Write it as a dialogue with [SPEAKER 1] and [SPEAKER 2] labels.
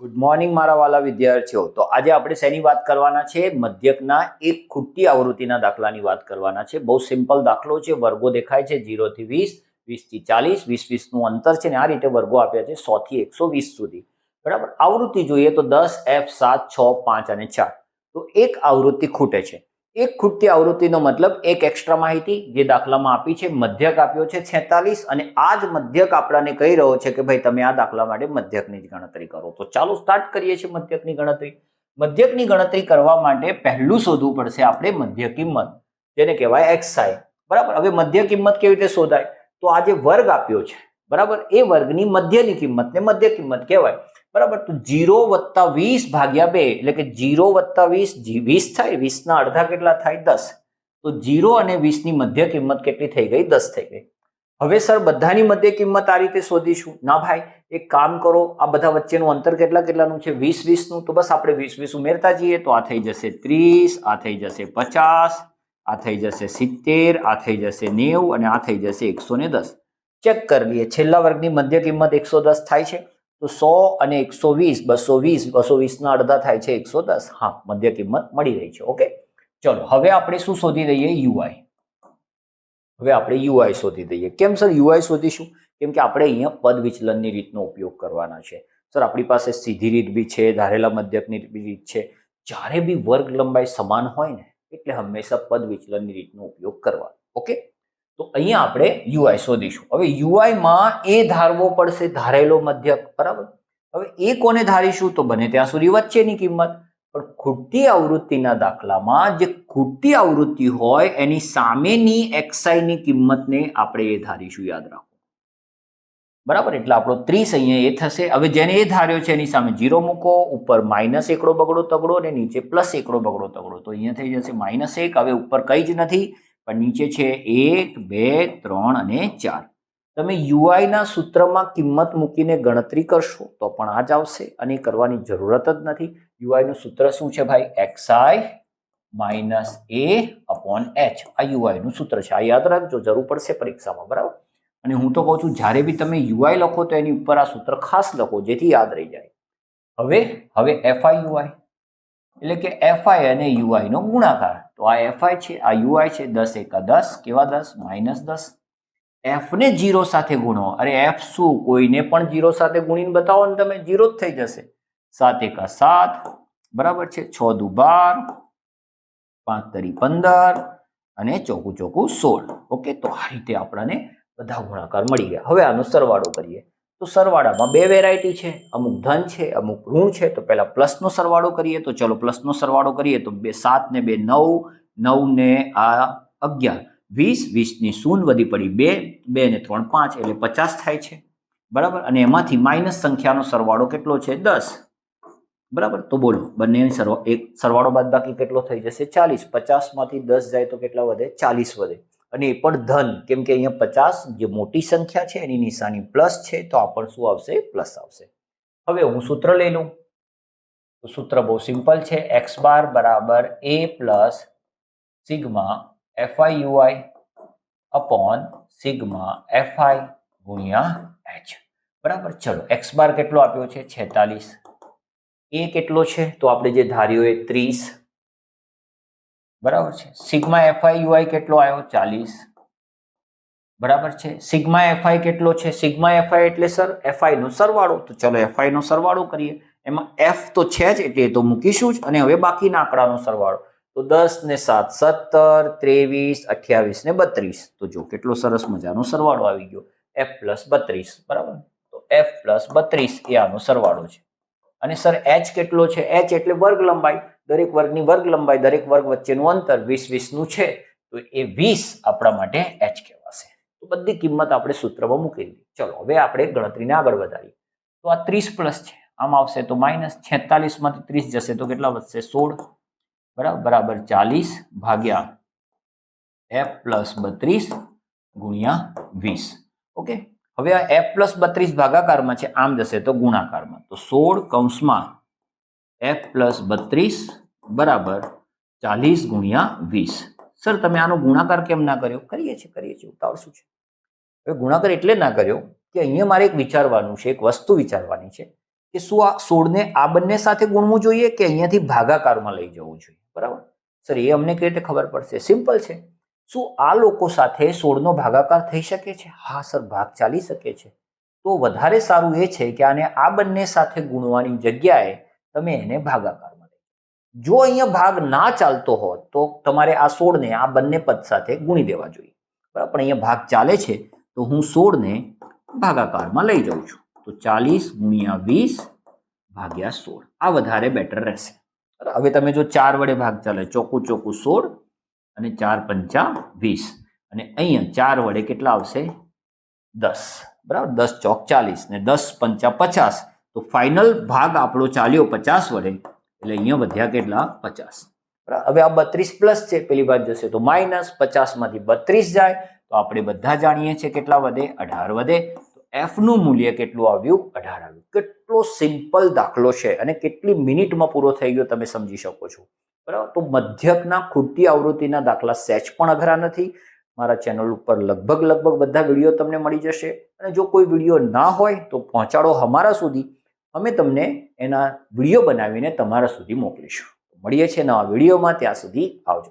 [SPEAKER 1] Good morning મારા વાલા વિદ્યાર્થીઓ. તો આજે આપણે શેની વાત કરવાના છે? મધ્યકના એક ખૂટી આવૃત્તિના દાખલાની વાત કરવાના છે. બહુ સિમ્પલ દાખલો છે. વર્ગો દેખાય છે જીરોથી વીસ વીસથી ચાલીસ, વીસ વીસનું અંતર છે ને આ રીતે વર્ગો આપ્યા છે સોથી એકસો વીસ સુધી. બરાબર? આવૃત્તિ જોઈએ તો દસ, એફ સાત, છ, પાંચ અને ચાર. તો એક આવૃત્તિ ખૂટે છે. એક ખૂટતી આવૃત્તિનો મતલબ એક એક્સ્ટ્રા માહિતી જે દાખલામાં આપી છે, મધ્યક આપ્યો છે છેતાલીસ અને આ જ મધ્યક આપણાને કહી રહ્યો છે કે ભાઈ તમે આ દાખલા માટે મધ્યકની જ ગણતરી કરો. તો ચાલો સ્ટાર્ટ કરીએ છીએ મધ્યકની ગણતરી. મધ્યકની ગણતરી કરવા માટે પહેલું શોધવું પડશે આપણે મધ્ય કિંમત, જેને કહેવાય એક્સાઈ બરાબર? હવે મધ્ય કિંમત કેવી રીતે શોધાય? તો આ જે વર્ગ આપ્યો છે, બરાબર? એ વર્ગની મધ્યની કિંમતને મધ્ય કિંમત કહેવાય. બરાબર? તો જીરો વત્તા વીસ ભાગ્યા બે, એટલે કે જીરો વત્તા વીસ વીસ થાય, વીસના અડધા કેટલા થાય? દસ. તો જીરો અને વીસની મધ્ય કિંમત કેટલી થઈ ગઈ? દસ થઈ ગઈ. હવે સર, બધાની મધ્ય કિંમત આ રીતે શોધીશું. ના ભાઈ, એક કામ કરો, આ બધા વચ્ચેનું અંતર કેટલા કેટલાનું છે? વીસ વીસનું. તો બસ આપણે વીસ વીસ ઉમેરતા જઈએ તો આ થઈ જશે ત્રીસ, આ થઈ જશે પચાસ, આ થઈ જશે સિત્તેર, આ થઈ જશે નેવું અને આ થઈ જશે એકસો ને દસ. ચેક કરી લઈએ. છેલ્લા વર્ગની મધ્ય કિંમત એકસો દસ થાય છે. તો સો અને એકસો વીસ, બસો વીસ, બસો વીસના અડધા થાય છે એકસો દસ. હા, મધ્ય કિંમત મળી રહી છે. ઓકે? ચલો, હવે આપણે શું શોધી દઈએ? યુઆઈ. હવે આપણે યુઆઈ શોધી દઈએ. કેમ સર યુઆઈ શોધીશું? કેમ કે આપણે અહીંયા પદ વિચલનની રીતનો ઉપયોગ કરવાના છે. સર, આપણી પાસે સીધી રીત બી છે, ધારેલા મધ્યકની રીત છે. જ્યારે બી વર્ગ લંબાઈ સમાન હોય ને, એટલે હંમેશા પદ વિચલનની રીતનો ઉપયોગ કરવાનો. ઓકે? તો અહીંયા આપણે યુઆઈ શોધીશું. હવે યુઆઈમાં એ ધારવો પડશે ધારેલો મધ્યક, બરાબર? હવે એ કોને ધારીશું? તો બને ત્યાં સુધી વચ્ચેની કિંમત. પણ ખૂટતી આવૃત્તિના દાખલામાં જે ખૂટતી આવૃત્તિ હોય, એની સામેની એક્સાઈની કિંમતને આપણે એ ધારીશું, યાદ રાખો. બરાબર? એટલે આપણો ત્રીસ અહીંયા એ થશે. હવે જેને એ ધાર્યો છે, એની સામે જીરો મૂકો. ઉપર માઇનસ એકડો બગડો, તગડો અને નીચે પ્લસ એકડો બગડો, તગડો. તો અહીંયા થઈ જશે માઇનસ એક. હવે ઉપર કંઈ જ નથી. પણ નીચે છે એક, બે, ત્રણ અને ચાર. તમે યુઆઈના સૂત્રમાં કિંમત મૂકીને ગણતરી કરશો તો પણ આ જ આવશે અને કરવાની જરૂરત જ નથી. યુઆઈનું સૂત્ર શું છે ભાઈ? X i minus A upon h. આ યુઆઈનું સૂત્ર છે. આ યાદ રાખજો, જરૂર પડશે પરીક્ષામાં, બરાબર? અને હું તો કહું છું, જ્યારે બી તમે યુઆઈ લખો તો એની ઉપર આ સૂત્ર ખાસ લખો, જેથી યાદ રહી જાય. હવે હવે એફઆઈ યુઆઈ. એટલે કે એફઆઈ અને યુઆઈનો ગુણાકાર. તો આ એફઆઈ છે, આ યુઆઈ છે, દસ એકા દસ, કેવા દસ? માઇનસ દસ. એફ ને જીરો સાથે ગુણો. અરે એફ શું? કોઈને પણ જીરો સાથે ગુણીને બતાવો ને તમે, જીરો જ થઈ જશે. સાત એકા સાત, બરાબર છે? છ દુ બાર, પાંચ તરી પંદર અને ચોકું ચોકું સોળ. ઓકે, તો આ રીતે આપણને બધા ગુણાકાર મળી ગયા. હવે આનો સરવાળો કરીએ. તો સરવાળામાં બે વેરાયટી છે. અમુક ધન છે, અમુક ઋણ છે. તો પહેલાં પ્લસનો સરવાળો કરીએ. તો ચલો પ્લસનો સરવાળો કરીએ. તો બે સાત ને બે નવ નવ ને આ અગિયાર. વીસ, વીસની શૂન વધી પડી બે બે ને ત્રણ પાંચ, એટલે પચાસ થાય છે. બરાબર? અને એમાંથી માઇનસ સંખ્યાનો સરવાળો કેટલો છે? દસ. બરાબર? તો બોલો, બંનેની સરવા, એક સરવાળો બાદ બાકી કેટલો થઈ જશે? ચાલીસ. પચાસમાંથી દસ જાય તો કેટલા વધે? ચાલીસ વધે. અને એ પણ ધન. કેમ કે અહીંયા પચાસ જે મોટી સંખ્યા છે, એની નિશાની પ્લસ છે, તો આ પણ શું આવશે? પ્લસ આવશે. હવે હું સૂત્ર લઈ લઉં. તો સૂત્ર બહુ સિમ્પલ છે. એક્સ બાર બરાબર A plus sigma f i u i upon sigma f i ગુણ્યા એચ. બરાબર? ચલો, એક્સ બાર કેટલો આપ્યો છે? છેતાલીસ. એ કેટલો છે? તો આપણે જે ધાર્યો એ ત્રીસ. બરાબર છે? સિગ્મા એફઆઈ યુઆઈ કેટલો આવ્યો? ચાલીસ. બરાબર છે? સિગ્મા એફઆઈ કેટલો છે? સિગ્મા એફઆઈ એટલે સર, એફઆઈ નો સરવાળો. તો ચલો એફઆઈ નો સરવાળો કરીએ. એમાં એફ તો છે જ, એટલે એ તો મૂકીશું જ. અને હવે બાકીના આંકડાનો સરવાળો. તો દસ ને સાત, સત્તર, ત્રેવીસ, અઠ્યાવીસ ને બત્રીસ. તો જો કેટલો સરસ મજાનો સરવાળો આવી ગયો. એફ પ્લસ બત્રીસ. બરાબર? તો એફ પ્લસ બત્રીસ એ આનો સરવાળો છે. અને સર, એચ કેટલો છે? એચ એટલે વર્ગ લંબાઈ દરેક વર્ગની વર્ગ લંબાઈ દરેક વર્ગ વચ્ચેનું અંતર વીસ વીસનું છે, તો એ વીસ આપણા માટે એચ કહેવાશે. તો બધી કિંમત આપણે સૂત્રમાં મૂકી દીધી. ચલો, હવે આપણે ગણતરીને આગળ વધારીએ. તો આ ત્રીસ પ્લસ છે. આમ આવશે તો માઇનસ છેતાલીસમાંથી ત્રીસ જશે તો કેટલા વધશે? સોળ. બરાબર બરાબર ચાલીસ ભાગ્યા એફ પ્લસ બત્રીસ ગુણ્યા વીસ. ઓકે? હવે આ એફ પ્લસ બત્રીસ ભાગાકારમાં છે, આમ જશે તો ગુણાકારમાં. તો સોળ કૌંસમાં એફ પ્લસ બત્રીસ બરાબર ચાલીસ ગુણ્યા વીસ. સર તમે આનો ગુણાકાર કેમ ના કર્યો? કરીએ છીએ કરીએ છીએ ઉતાવળ શું છે. હવે ગુણાકાર એટલે ના કર્યો કે અહીંયા મારે એક વિચારવાનું છે, એક વસ્તુ વિચારવાની છે કે શું આ સોળને આ બંને સાથે ગુણવું જોઈએ કે અહીંયાથી ભાગાકારમાં લઈ જવું જોઈએ? બરાબર? સર એ અમને કઈ રીતે ખબર પડશે? સિમ્પલ છે. શું આ લોકો સાથે સોળનો ભાગાકાર થઈ શકે છે? હા સર ભાગ ચાલી શકે છે. તો વધારે સારું એ છે કે આને આ બંને સાથે ગુણવાની જગ્યાએ તમે એને ભાગાકારમાં જો અહીંયા ભાગ ના ચાલતો હોત, તો તમારે આ સોળને, આ બંને પદ સાથે ગુણી દેવા જોઈએ. બરાબર? પણ અહીંયા ભાગ ચાલે છે, તો હું સોળને ભાગાકારમાં લઈ જાઉં છું. તો ચાલીસ ગુણ્યા વીસ ભાગ્યા સોળ. આ વધારે બેટર રહેશે. હવે તમે જો ચાર વડે ભાગ ચાલે ચોખ્ખું ચોખ્ખું સોળ અને ચાર પંચા વીસ. અને અહીંયા ચાર વડે કેટલા આવશે? દસ. બરાબર? દસ ચોક ચાલીસ ને દસ પંચા પચાસ. તો ફાઇનલ ભાગ આપણો ચાલ્યો પચાસ વડે. એટલે અહીંયા વધ્યા કેટલા? પચાસ. હવે આ બત્રીસ પ્લસ છે, પેલી બાજુ જશે તો માઇનસ પચાસમાંથી બત્રીસ જાય. તો આપણે બધા જાણીએ છીએ કેટલા વધે? અઢાર વધે. તો એફનું મૂલ્ય કેટલું આવ્યું? અઢાર આવ્યું. કેટલો સિમ્પલ દાખલો છે અને કેટલી મિનિટમાં પૂરો થઈ ગયો તમે સમજી શકો છો. બરાબર? તો મધ્યકના ખૂટતી આવૃત્તિના દાખલા સેચ પણ અઘરા નથી. મારા ચેનલ ઉપર લગભગ લગભગ બધા વીડિયો તમને મળી જશે. અને જો કોઈ વીડિયો ના હોય તો પહોંચાડો અમારા સુધી. અમે તમને એના વીડિયો બનાવીને તમારા સુધી મોકલીશું. મળીએ છીએ નવા વિડીયોમાં. ત્યાં સુધી આવજો.